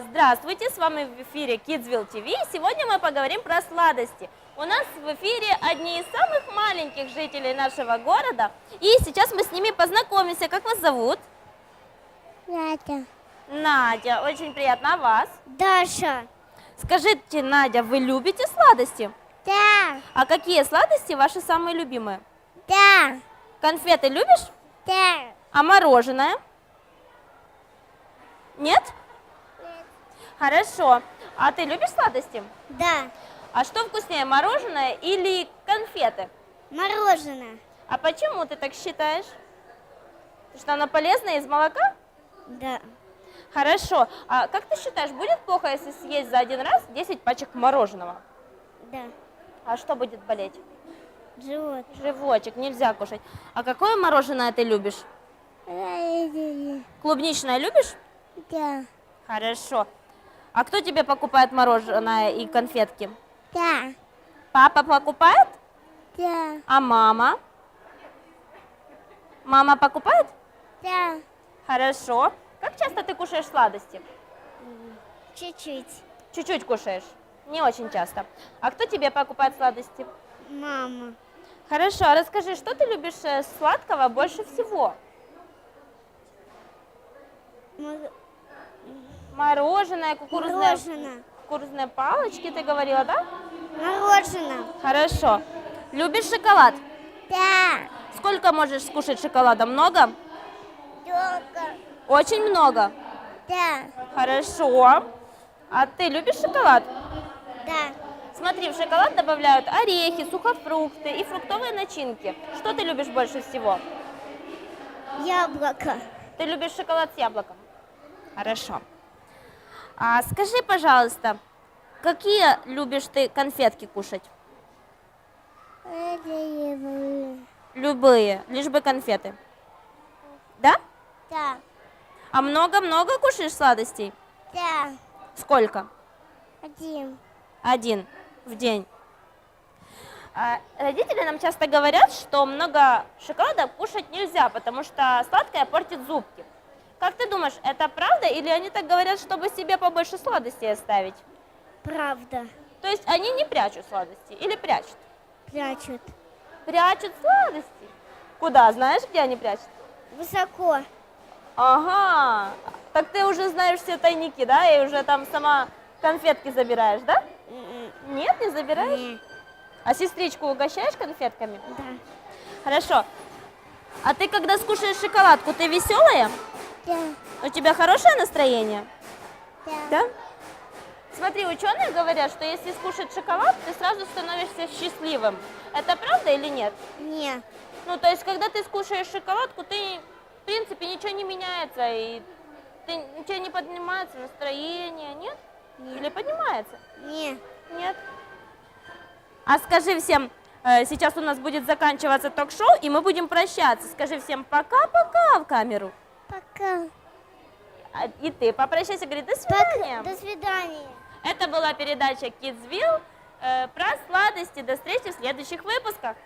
Здравствуйте, с вами в эфире Kidsville TV. И Сегодня мы поговорим про сладости. У нас в эфире одни из самых маленьких жителей нашего города. И сейчас мы с ними познакомимся. Как вас зовут? Надя. Надя, очень приятно. А вас? Даша. Скажите, Надя, вы любите сладости? Да. А какие сладости ваши самые любимые? Да. Конфеты любишь? Да. А мороженое? Нет? Хорошо. А ты любишь сладости? Да. А что вкуснее, мороженое или конфеты? Мороженое. А почему ты так считаешь? Потому Что оно полезное из молока? Да. Хорошо. А как ты считаешь, будет плохо, если съесть за один раз 10 пачек мороженого? Да. А что будет болеть? Живот. Животик, нельзя кушать. А какое мороженое ты любишь? Да. Клубничное любишь? Хорошо. А кто тебе покупает мороженое и конфетки? Да. Папа покупает? Да. А мама? Мама покупает? Да. Хорошо. Как часто ты кушаешь сладости? Чуть-чуть. Чуть-чуть кушаешь? Не очень часто. А кто тебе покупает сладости? Мама. Хорошо, а расскажи, что ты любишь э, сладкого больше всего? Мор- Мороженое, кукурузное, Мороженое. кукурузные палочки, ты говорила, да? Мороженое. Хорошо. Любишь шоколад? Да. Сколько можешь скушать шоколада? Много? Долго. Очень много. Да. Хорошо. А ты любишь шоколад? Да. Смотри, в шоколад добавляют орехи, сухофрукты и фруктовые начинки. Что ты любишь больше всего? Яблоко. Ты любишь шоколад с яблоком? Хорошо. А скажи, пожалуйста, какие любишь ты конфетки кушать? Любые, лишь бы конфеты. Да? Да. А много-много кушаешь сладостей? Да. Сколько? Один. Один в день. А, Родители нам часто говорят, что много шоколада кушать нельзя, потому что сладкое портит зубки. Как ты думаешь, это правда или они так говорят, чтобы себе побольше сладостей оставить? Правда. То есть они не прячут сладости или прячут? Прячут. Прячут сладости. Куда? Знаешь, где они прячут? Высоко. Ага. Так ты уже знаешь все тайники, да? И уже там сама конфетки забираешь, да? М, Нет, не забираешь? Не. А сестричку угощаешь конфетками? Да. Хорошо. А ты когда скушаешь шоколадку, ты веселая? Да. У тебя хорошее настроение? Да. Да? Смотри, ученые говорят, что если скушать шоколад, ты сразу становишься счастливым. Это правда или нет? Не. Ну, то есть, когда ты скушаешь шоколадку, ты, в принципе, ничего не меняется, и ты, тебя не поднимается настроение, нет? Нет. Или поднимается? Не. Нет. А скажи всем, э, сейчас у нас будет заканчиваться ток-шоу, и мы будем прощаться. Скажи всем пока-пока в камеру. Пока. А, И ты попрощайся, говори до свидания. До свидания. Это была передача Kidsville э, про сладости. До встречи в следующих выпусках.